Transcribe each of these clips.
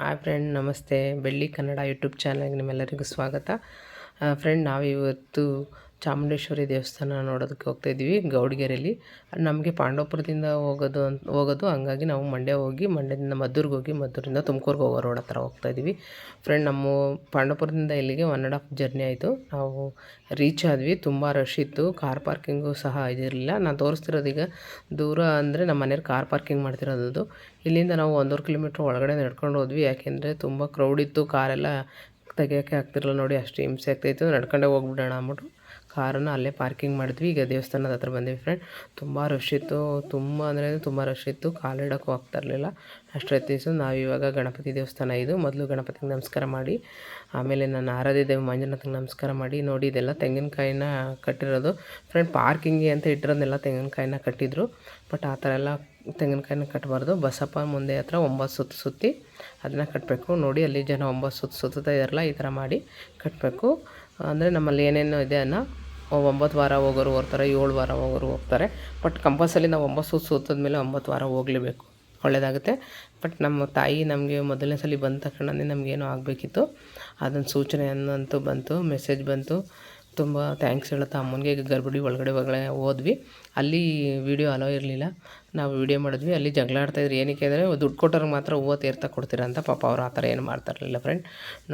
Hi friend ನಮಸ್ತೆ ಬೆಳ್ಳಿ Kannada YouTube ಚಾನಲ್ಗೆ ನಿಮ್ಮೆಲ್ಲರಿಗೂ ಸ್ವಾಗತ. ಫ್ರೆಂಡ್ ನಾವಿವತ್ತು ಚಾಮುಂಡೇಶ್ವರಿ ದೇವಸ್ಥಾನ ನೋಡೋದಕ್ಕೆ ಹೋಗ್ತಾ ಇದ್ದೀವಿ ಗೌಡಗೆರೆಯಲ್ಲಿ ನಮಗೆ ಪಾಂಡವಪುರದಿಂದ ಹೋಗೋದು ಅಂತ ಹೋಗೋದು, ಹಂಗಾಗಿ ನಾವು ಮಂಡ್ಯ ಹೋಗಿ, ಮಂಡ್ಯದಿಂದ ಮದ್ದೂರಿಗೆ ಹೋಗಿ, ಮದ್ದೂರಿಂದ ತುಮಕೂರಿಗೆ ಹೋಗೋ ರೋಡ್ ಹತ್ರ ಹೋಗ್ತಾ ಇದ್ದೀವಿ. ಫ್ರೆಂಡ್ ನಮ್ಮ ಪಾಂಡವಪುರದಿಂದ ಇಲ್ಲಿಗೆ ಒನ್ ಆ್ಯಂಡ್ ಹಾಫ್ ಜರ್ನಿ ಆಯಿತು. ನಾವು ರೀಚ್ ಆದ್ವಿ, ತುಂಬ ರಶ್ ಇತ್ತು. ಕಾರ್ ಪಾರ್ಕಿಂಗು ಸಹ ಇದಿರಲಿಲ್ಲ. ನಾನು ತೋರಿಸ್ತಿರೋದು ಈಗ ದೂರ ಅಂದರೆ ನಮ್ಮ ಮನೆಯವ್ರು ಕಾರ್ ಪಾರ್ಕಿಂಗ್ ಮಾಡ್ತಿರೋದು ಇಲ್ಲಿಂದ ನಾವು ಒಂದೂವರೆ ಕಿಲೋಮೀಟ್ರ್ ಒಳಗಡೆ ನಡ್ಕೊಂಡು ಹೋದ್ವಿ. ಯಾಕೆಂದರೆ ತುಂಬ ಕ್ರೌಡ್ ಇತ್ತು ಕಾರೆಲ್ಲ ತೆಗಿಯೋಕ್ಕೆ ಆಗ್ತಿರಲ್ಲ ನೋಡಿ ಅಷ್ಟು ಹಿಂಸೆ ಆಗ್ತಾಯಿತ್ತು ನಡ್ಕೊಂಡೇ ಹೋಗ್ಬಿಡೋಣ ಅಂದ್ಬಿಟ್ಟು. ಕಾರನ್ನು ಅಲ್ಲೇ ಪಾರ್ಕಿಂಗ್ ಮಾಡಿದ್ವಿ. ಈಗ ದೇವಸ್ಥಾನದ ಹತ್ರ ಬಂದ್ವಿ ಫ್ರೆಂಡ್ ತುಂಬ ರಶ್ ಇತ್ತು. ತುಂಬ ಅಂದರೆ ತುಂಬ ರಶ್ ಇತ್ತು. ಕಾಲಿಡೋಕ್ಕೂ ಆಗ್ತಾ ಇರಲಿಲ್ಲ. ಅಷ್ಟೊತ್ತಿಸು ನಾವು ನಾವಿವಾಗ ಗಣಪತಿ ದೇವಸ್ಥಾನ ಇದು. ಮೊದಲು ಗಣಪತಿಗೆ ನಮಸ್ಕಾರ ಮಾಡಿ, ಆಮೇಲೆ ನಾನು ಆರಾಧ್ಯ ದೇವ ಮಂಜುನಾಥಂಗೆ ನಮಸ್ಕಾರ ಮಾಡಿ. ನೋಡಿ ಇದೆಲ್ಲ ತೆಂಗಿನಕಾಯಿನ ಕಟ್ಟಿರೋದು. ಫ್ರೆಂಡ್ ಪಾರ್ಕಿಂಗ್ಗೆ ಅಂತ ಇಟ್ಟಿರೋದನ್ನೆಲ್ಲ ತೆಂಗಿನಕಾಯಿನ ಕಟ್ಟಿದ್ರು. ಬಟ್ ಆ ಥರ ಎಲ್ಲ ತೆಂಗಿನಕಾಯಿನ ಕಟ್ಟಬಾರ್ದು ಬಸಪ್ಪ ಮುಂದೆ ಹತ್ರ ಒಂಬತ್ತು ಸುತ್ತು ಸುತ್ತಿ ಅದನ್ನ ಕಟ್ಟಬೇಕು ನೋಡಿ ಅಲ್ಲಿ ಜನ ಒಂಬತ್ತು ಸುತ್ತು ಸುತ್ತಾ ಇದಾರಲ್ಲ, ಈ ಥರ ಮಾಡಿ ಕಟ್ಟಬೇಕು ಅಂದರೆ ನಮ್ಮಲ್ಲಿ ಏನೇನು ಇದೆ ಅನ್ನೋ ಒಂಬತ್ತು ವಾರ ಹೋಗೋರು ಹೋಗ್ತಾರೆ, ಏಳು ವಾರ ಹೋಗೋರು ಹೋಗ್ತಾರೆ. ಬಟ್ ಕಂಪಲ್ಸರಿ ನಾವು ಒಂಬತ್ತು ಸೂತ್ ಸೂತದ ಮೇಲೆ ಒಂಬತ್ತು ವಾರ ಹೋಗಲೇಬೇಕು. ಒಳ್ಳೆಯದಾಗುತ್ತೆ ಬಟ್ ನಮ್ಮ ತಾಯಿ ನಮಗೆ ಮೊದಲನೇ ಸಲ ಬಂದ ತಕ್ಷಣವೇ ನಮಗೇನೋ ಆಗಬೇಕಿತ್ತು. ಅದೊಂದು ಸೂಚನೆ ಅನ್ನಂತೂ ಬಂತು ಮೆಸೇಜ್ ಬಂತು. ತುಂಬ ಥ್ಯಾಂಕ್ಸ್ ಹೇಳುತ್ತಾ ಅಮ್ಮನಿಗೆ ಗರ್ಭಿಣಿ ಒಳಗಡೆ ಒಳಗಡೆ ಹೋದ್ವಿ. ಅಲ್ಲಿ ವೀಡಿಯೋ ಅಲೋ ಇರಲಿಲ್ಲ. ನಾವು ವೀಡಿಯೋ ಮಾಡಿದ್ವಿ. ಅಲ್ಲಿ ಜಗಳ ಆಡ್ತಾಯಿದ್ರು ಏನಕ್ಕೆ ಅಂದರೆ ದುಡ್ಡು ಕೊಟ್ಟವ್ರಿಗೆ ಮಾತ್ರ ಹೂವು ತೇರ್ತಾ ಕೊಡ್ತೀರಾ ಅಂತ ಪಾಪ ಅವ್ರು ಆ ಥರ ಏನು ಮಾಡ್ತಾರಲಿಲ್ಲ ಫ್ರೆಂಡ್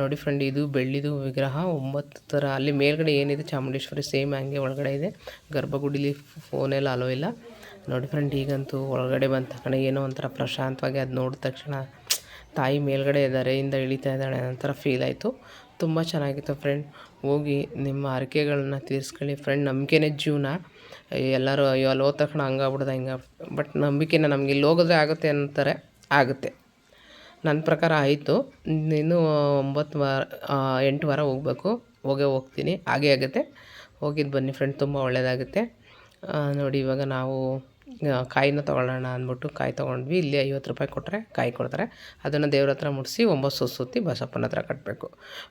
ನೋಡಿ ಫ್ರೆಂಡ್ ಇದು ಬೆಳ್ಳಿದು ವಿಗ್ರಹ ಒಂಬತ್ತು ಥರ ಅಲ್ಲಿ ಮೇಲ್ಗಡೆ ಏನಿದೆ, ಚಾಮುಂಡೇಶ್ವರಿ ಸೇಮ್ ಹಂಗೆ ಒಳಗಡೆ ಇದೆ. ಗರ್ಭಗುಡಿಲಿ ಫೋನೆಲ್ಲ ಅಲೋ ಇಲ್ಲ. ನೋಡಿ ಫ್ರೆಂಡ್ ಈಗಂತೂ ಒಳಗಡೆ ಬಂದ ತಕ್ಷಣ ಏನೋ ಒಂಥರ ಪ್ರಶಾಂತವಾಗಿ ಅದು ನೋಡಿದ ತಕ್ಷಣ ತಾಯಿ ಮೇಲ್ಗಡೆ ಇದ್ದಾರೆ ಇಂದ ಇಳಿತಾ ಇದ್ದಾಳೆ ನಂತರ ಫೀಲ್ ಆಯಿತು. ತುಂಬ ಚೆನ್ನಾಗಿತ್ತು ಫ್ರೆಂಡ್ ಹೋಗಿ ನಿಮ್ಮ ಹರಕೆಗಳನ್ನ ತೀರಿಸ್ಕೊಳ್ಳಿ. ಫ್ರೆಂಡ್ ನಂಬಿಕೆನೇ ಜೀವನ. ಎಲ್ಲರೂ ಅಯ್ಯೋ, ಅಲ್ಲಿ ಹೋದ ತಕ್ಷಣ ಹಂಗಾಗ್ಬಿಡ್ದ, ಹಿಂಗೆ ಬಟ್ ನಂಬಿಕೆನ ನಮ್ಗೆ ಇಲ್ಲಿ ಹೋಗಿದ್ರೆ ಆಗುತ್ತೆ ಅಂತಾರೆ ಆಗುತ್ತೆ. ನನ್ನ ಪ್ರಕಾರ ಆಯಿತು. ಇನ್ನೂ ಒಂಬತ್ತು ವಾರ ಎಂಟು ವಾರ ಹೋಗ್ಬೇಕು. ಹೋಗೇ ಹೋಗ್ತೀನಿ. ಹಾಗೇ ಆಗುತ್ತೆ. ಹೋಗಿದ್ದು ಬನ್ನಿ ಫ್ರೆಂಡ್ ತುಂಬ ಒಳ್ಳೆಯದಾಗುತ್ತೆ ನೋಡಿ, ಇವಾಗ ನಾವು ಕಾಯಿನ ತೊಗೊಳ್ಳೋಣ ಅಂದ್ಬಿಟ್ಟು ಕಾಯಿ ತೊಗೊಂಡ್ವಿ. ಇಲ್ಲಿ ಐವತ್ತು ರೂಪಾಯಿ ಕೊಟ್ಟರೆ ಕಾಯಿ ಕೊಡ್ತಾರೆ. ಅದನ್ನು ದೇವ್ರ ಹತ್ರ ಮುಡಿಸಿ ಒಂಬತ್ತು ಸುತ್ತು ಬಸಪ್ಪನ ಹತ್ರ ಕಟ್ಟಬೇಕು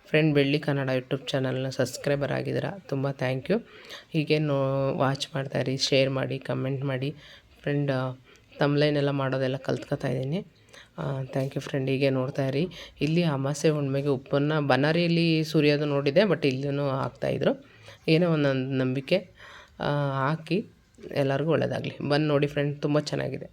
ಫ್ರೆಂಡ್ ಬೆಳ್ಳಿ ಕನ್ನಡ ಯೂಟ್ಯೂಬ್ ಚಾನಲ್ನ ಸಬ್ಸ್ಕ್ರೈಬರ್ ಆಗಿದ್ದೀರಾ? ತುಂಬ ಥ್ಯಾಂಕ್ ಯು ಹೀಗೆ ನೋ ವಾಚ್ ಮಾಡ್ತಾಯಿರಿ ಶೇರ್ ಮಾಡಿ ಕಮೆಂಟ್ ಮಾಡಿ. ಫ್ರೆಂಡ್ ತಮ್ಲೈನೆಲ್ಲ ಮಾಡೋದೆಲ್ಲ ಕಲ್ತ್ಕೊತಾ ಇದ್ದೀನಿ. ಥ್ಯಾಂಕ್ ಯು ಫ್ರೆಂಡ್ ಹೀಗೆ ನೋಡ್ತಾ ಇರಿ. ಇಲ್ಲಿ ಅಮಾಸೆ ಹುಣ್ಣಿಮೆಗೆ ಉಪ್ಪನ್ನು ಬನಾರಿಯಲ್ಲಿ ಸುರಿಯೋದು ನೋಡಿದೆ ಬಟ್ ಇಲ್ಲೂ ಹಾಕ್ತಾಯಿದ್ರು ಏನೋ ಒಂದೊಂದು ನಂಬಿಕೆ ಹಾಕಿ. ಎಲ್ಲರಿಗೂ ಒಳ್ಳೆಯದಾಗಲಿ ಬಂದು ನೋಡಿ ಫ್ರೆಂಡ್ ತುಂಬ ಚೆನ್ನಾಗಿದೆ.